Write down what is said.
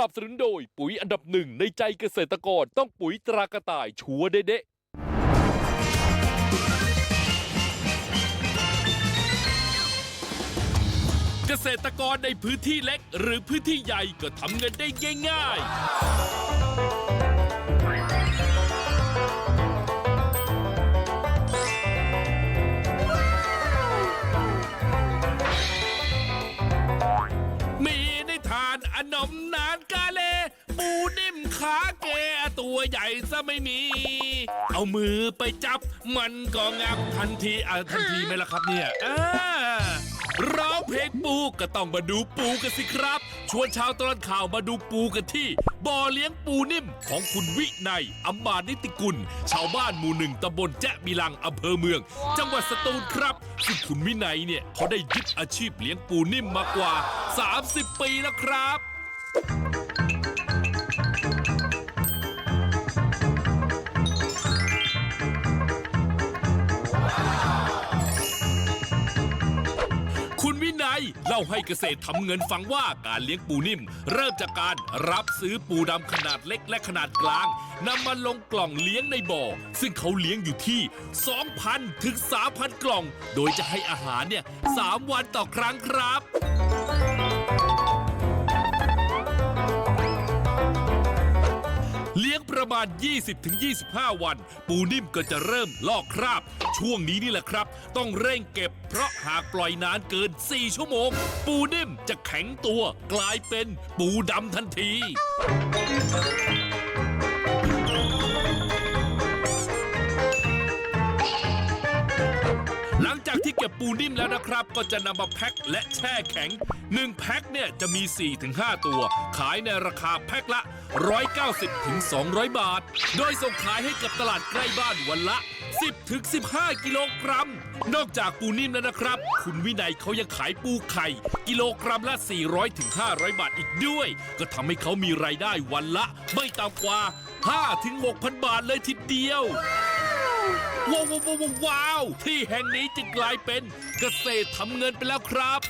นับสนุนโดยปุ๋ยอันดับหนึ่งในใจเกษตรกรต้องปุ๋ยตรากระต่ายชัวเด๊ะเกษตรกรในพื้นที่เล็กหรือพื้นที่ใหญ่ก็ทำเงินได้ง่ายๆ ขาเกตัวใหญ่ซะไม่มี เอามือไปจับ มันก็งับทันทีอะทันทีไหมล่ะครับเนี่ยอ่าร้องเพลงปูก็ต้องมาดูปูกันสิครับ ชวนชาวตลอดข่าวมาดูปูกันที่บ่อเลี้ยงปูนิ่มของคุณวิไนยอัมมานิติกุล ชาวบ้านหมู่หนึ่งตำบลแจ้บิลังอำเภอเมือง จังหวัดสตูลครับซึ่งคุณวินัยเนี่ยเขาได้ยึดอาชีพเลี้ยงปูนิ่มมากว่า 30 ปีแล้วครับาให้เกษตรทำเงินฟังว่าการเลี้ยงปูนิ่ม เริ่มจากการรับซื้อปูดำขนาดเล็กและขนาดกลางนำมาลงกล่องเลี้ยงในบ่อ ซึ่งเขาเลี้ยงอยู่ที่ 2,000 ถึง 3,000 กล่อง โดยจะให้อาหารเนี่ย3วันต่อครั้งครับ เลี้ยงประมาณ 20-25 วัน ปูนิ่มก็จะเริ่มลอกคราบ ช่วงนี้นี่แหละครับ ต้องเร่งเก็บ เพราะหากปล่อยนานเกิน 4 ชั่วโมง ปูนิ่มจะแข็งตัว กลายเป็นปูดำทันที หลังจากที่เก็บปูนิ่มแล้วนะครับ ก็จะนำมาแพ็คและแช่แข็ง 1 แพ็คเนี่ยจะมี 4-5 ตัว ขายในราคาแพ็คละ 190ถึง200 บาท โดยส่งขายให้กับตลาดใกล้บ้านวันละ 10ถึง15 กิโลกรัม นอกจากปูนิ่มแล้วนะครับ คุณวินัยเขายังขายปูไข่ กิโลกรัมละ 400ถึง500 บาทอีกด้วย ก็ทำให้เขามีรายได้วันละ ไม่ต่ำกว่า5ถึง6,000 บาทเลยทีเดียว ว้าวว้าวว้าวว้าวที่แห่งนี้จะกลายเป็นเกษตรทำเงินไปแล้วครับ